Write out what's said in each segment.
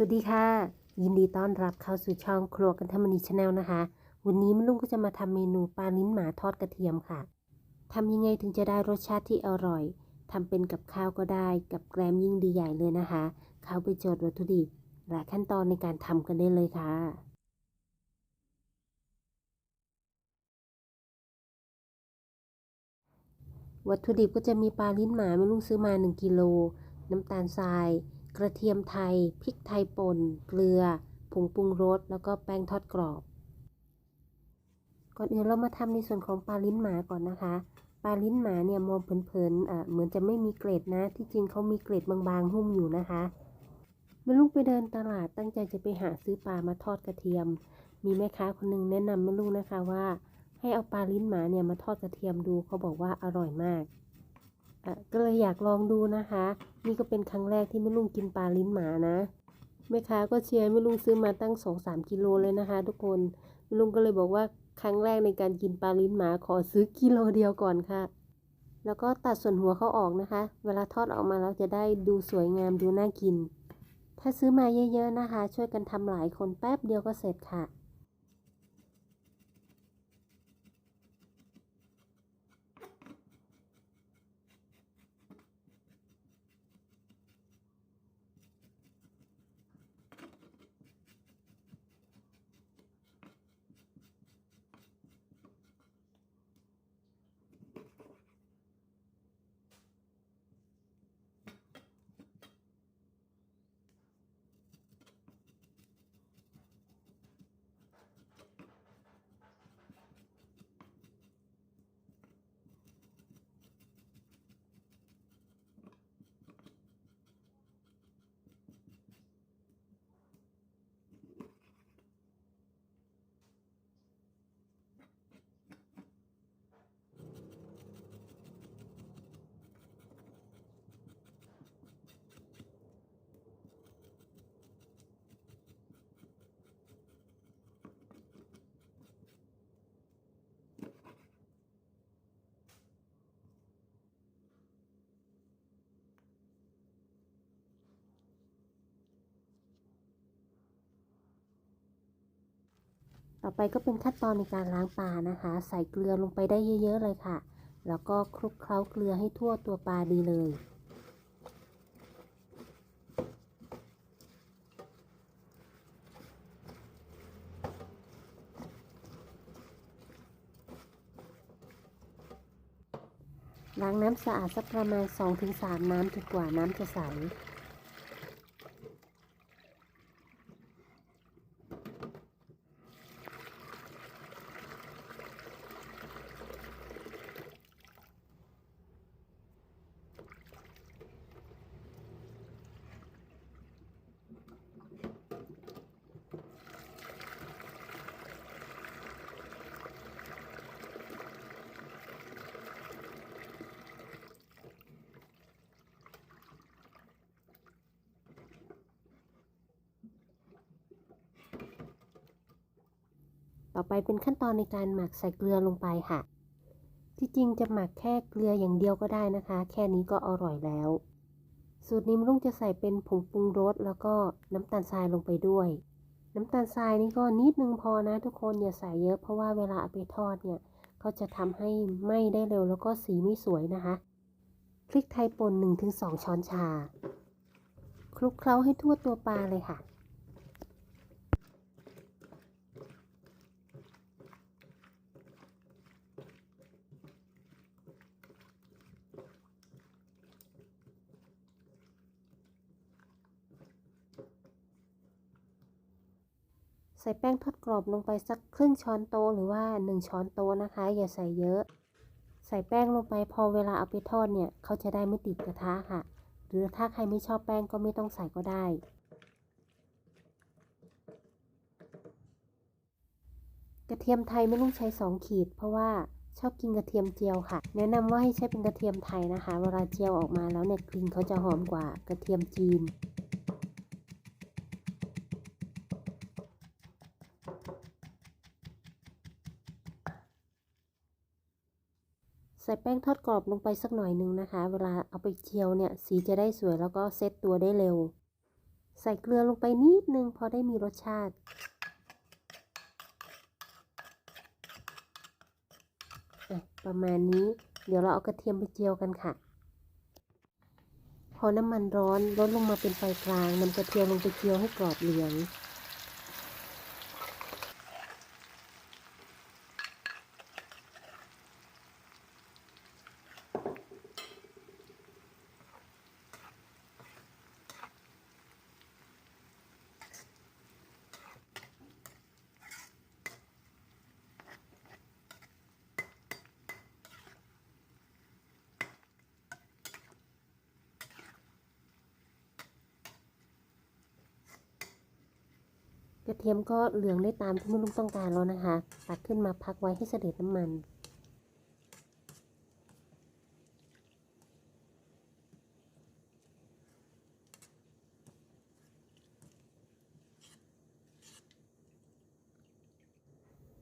สวัสดีค่ะ ยินดีต้อนรับเข้าสู่ช่องครัวกันธรรมนีชาแนลนะคะ วันนี้แม่ลุงก็จะมาทำเมนูปลาลิ้นหมาทอดกระเทียมค่ะทำยังไงถึงจะได้รสชาติที่อร่อยทำเป็นกับข้าวก็ได้กับแกล้มยิ่งดีใหญ่เลยนะคะ เข้าไปโจทย์วัตถุดิบและขั้นตอนในการทำกันได้เลยค่ะวัตถุดิบก็จะมีปลาลิ้นหมาแม่ลุงซื้อมา 1กิโลน้ำตาลทราย กระเทียมไทย พริกไทยป่น เกลือ ผงปรุงรส แล้วก็แป้งทอดกรอบ ก่อนอื่นเรามาทำในส่วนของปลาลิ้นหมาก่อนนะคะ ปลาลิ้นหมาเนี่ยมองเผินๆอะเหมือนจะไม่มีเกล็ดนะ ที่จริงเขามีเกล็ดบางๆ หุ้มอยู่นะคะแม่ลูกไปเดินตลาดตั้งใจจะไปหาซื้อปลามาทอดกระเทียม มีแม่ค้าคนหนึงแนะนำแม่ลูกนะคะว่า ให้เอาปลาลิ้นหมาเนี่ยมาทอดกระเทียมดูเขาบอกว่าอร่อยมาก ก็เลยอยากลองดูนะคะ นี่ก็เป็นครั้งแรกที่แม่ลุงกินปลาลิ้นหมานะแม่ค้าก็เชียร์แม่ลุงซื้อมาตั้งสองสามกิโลเลยนะคะ ทุกคนแม่ลุงก็เลยบอกว่าครั้งแรกในการกินปลาลิ้นหมาขอซื้อกิโลเดียวก่อนค่ะ แล้วก็ตัดส่วนหัวเขาออกนะคะ เวลาทอดออกมาแล้วจะได้ดูสวยงามดูน่ากิน ถ้าซื้อมาเยอะๆนะคะ ช่วยกันทำหลายคนแป๊บเดียวก็เสร็จค่ะ ต่อไปก็เป็นขั้นตอนในการล้างปลานะคะ ใส่เกลือลงไปได้เยอะ ๆ เลยค่ะ แล้วก็คลุกเคล้าเกลือให้ทั่วตัวปลาดีเลย ล้างน้ำสะอาดสักประมาณ 2-3 น้ำจนกว่าน้ำจะใส ต่อไปเป็นขั้นตอนในการหมักใส่เกลือลงไปค่ะ ที่จริงจะหมักแค่เกลืออย่างเดียวก็ได้นะคะ แค่นี้ก็อร่อยแล้ว สูตรนี้ลุงจะใส่เป็นผงปรุงรสแล้วก็น้ำตาลทรายลงไปด้วย น้ำตาลทรายนี่ก็นิดนึงพอนะทุกคนอย่าใส่เยอะเพราะว่าเวลาเอาไปทอดเนี่ยเขาจะทำให้ไหม้ได้เร็วแล้วก็สีไม่สวยนะคะพริกไทยป่น1-2 ช้อนชา คลุกเคล้าให้ทั่วตัวปลาเลยค่ะ ใส่แป้งทอดกรอบลงไปสักครึ่งช้อนโต๊ะหรือว่า 1 ช้อนโต๊ะนะคะ อย่าใส่เยอะ ใส่แป้งลงไปพอเวลาเอาไปทอดเนี่ยเขาจะได้ไม่ติดกระทะค่ะ หรือถ้าใครไม่ชอบแป้งก็ไม่ต้องใส่ก็ได้ กระเทียมไทยไม่ต้องใช้ 2 ขีด เพราะว่าชอบกินกระเทียมเจียวค่ะ แนะนำว่าให้ใช้เป็นกระเทียมไทยนะคะ เวลาเจียวออกมาแล้วเนี่ยกลิ่นเขาจะหอมกว่ากระเทียมจีน ส่แป้งทอดกรอบลงไปสักหน่อยหนึงนะคะ เวลาเอาไปเจียวเนี่ย สีจะได้สวยแล้วก็เซตตัวได้เร็ว ใส่เกลือลงไปนิดนึงพอได้มีรสชาติ ประมาณนี้เดี๋ยวเราเอากระเทียมไปเจียวกันค่ะ พอน้ำมันร้อนลดลงมาเป็นไฟกลางนำกระเทียมลงไปเจียวให้กรอบเหลือง กระเทียมก็เหลืองได้ตามที่แม่ลุงต้องการแล้วนะคะ ตักขึ้นมาพักไว้ให้เสด็จน้ำมัน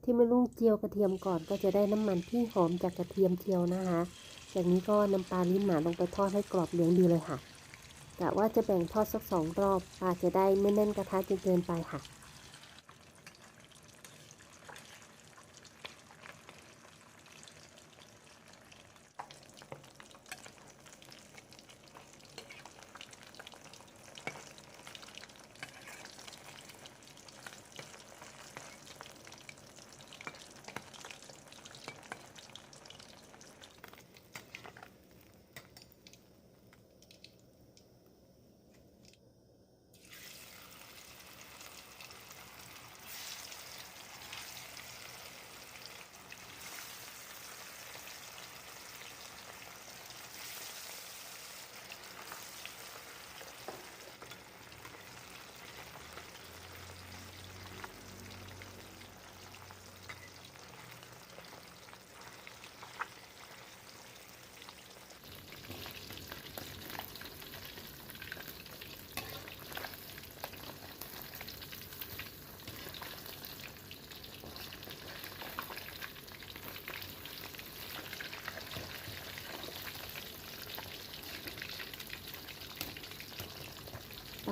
ที่แม่ลุงเจียวกระเทียมก่อนก็จะได้น้ำมันที่หอมจากกระเทียมเจียวนะคะจากนี้ก็นำปลาลิ้นหมาลงไปทอดให้กรอบเหลืองดีเลยค่ะกะว่าจะแบ่งทอดสักสองรอบปลาจะได้ไม่แน่นกระทะจนเกินไปค่ะ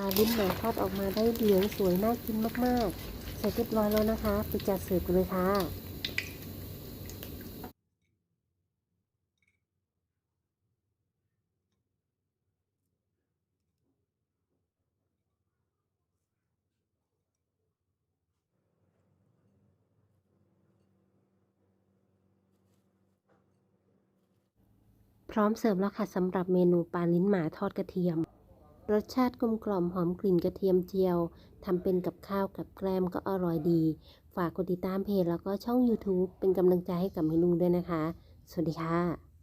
ลาลิ้นหมาทอดออกมาได้เหลืองสวยน่ากินมากๆเสร็จเรียบร้อยแล้วนะคะ ไปจัดเสิร์ฟกันเลยค่ะพร้อมเสิร์ฟแล้วค่ะสำหรับเมนูปลาลิ้นหมาทอดกระเทียม รสชาติกลมกล่อมหอมกลิ่นกระเทียมเจียวทำเป็นกับข้าวกับแกล้มก็อร่อยดี ฝากกดติดตามเพจแล้วก็ช่อง YouTube เป็นกำลังใจให้กับเมนูด้วยนะคะ สวัสดีค่ะ